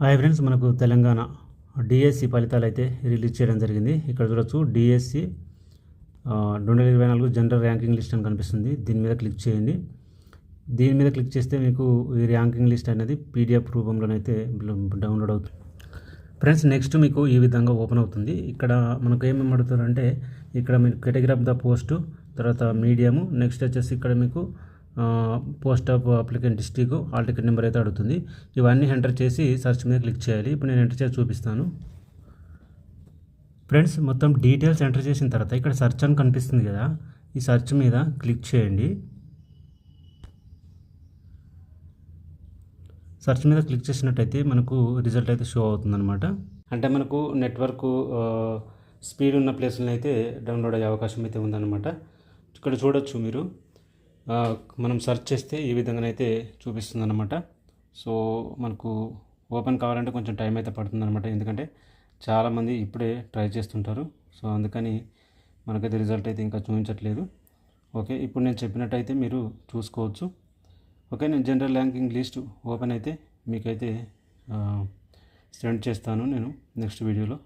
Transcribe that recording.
Hi friends మనకు Telangana DSC ఫలితాలు అయితే రిలీజ్ చేయడం జరిగింది. ఇక్కడ చూడొచ్చు డిఎస్సి రెండు వేల ఇరవై నాలుగు జనరల్ ర్యాంకింగ్ లిస్ట్ అని కనిపిస్తుంది. దీని మీద క్లిక్ చేయండి. దీని మీద క్లిక్ చేస్తే మీకు ఈ ర్యాంకింగ్ లిస్ట్ అనేది పీడిఎఫ్ రూపంలోనైతే డౌన్లోడ్ అవుతుంది. ఫ్రెండ్స్ నెక్స్ట్ మీకు ఈ విధంగా ఓపెన్ అవుతుంది. ఇక్కడ మనకు ఏమేమి అడుగుతారంటే ఇక్కడ మీకు కేటగిరీ ఆఫ్ ద పోస్టు తర్వాత మీడియము నెక్స్ట్ వచ్చేసి ఇక్కడ మీకు post of applicant district hall ticket number అయితే అడుగుతుంది. ఇవన్నీ ఎంటర్ చేసి సర్చ్ మీద క్లిక్ చేయాలి. ఇప్పుడు నేను ఎంటర్ చేసి చూపిస్తాను. ఫ్రెండ్స్ మొత్తం డీటెయిల్స్ ఎంటర్ చేసిన తర్వాత ఇక్కడ సర్చ్ అని కనిపిస్తుంది కదా. ఈ సర్చ్ మీద క్లిక్ చేయండి. సర్చ్ మీద క్లిక్ చేసినట్టయితే మనకు రిజల్ట్ అయితే షో అవుతుందన్నమాట. అంటే మనకు నెట్వర్క్ స్పీడ్ ఉన్న ప్లేస్లను అయితే డౌన్లోడ్ అయ్యే అవకాశం అయితే ఉందన్నమాట. ఇక్కడ చూడొచ్చు మీరు. మనం సెర్చ్ చేస్తే ఈ విధంగానైతే చూపిస్తుందన్నమాట. సో మనకు ఓపెన్ కావాలంటే కొంచెం టైం అయితే పడుతుందన్నమాట. ఎందుకంటే చాలామంది ఇప్పుడే ట్రై చేస్తుంటారు. సో అందుకని మనకైతే రిజల్ట్ అయితే ఇంకా చూపించట్లేదు. ఓకే ఇప్పుడు నేను చెప్పినట్టయితే మీరు చూసుకోవచ్చు. ఓకే నేను జనరల్ ర్యాంకింగ్ లిస్ట్ ఓపెన్ అయితే మీకైతే సెండ్ చేస్తాను నేను నెక్స్ట్ వీడియోలో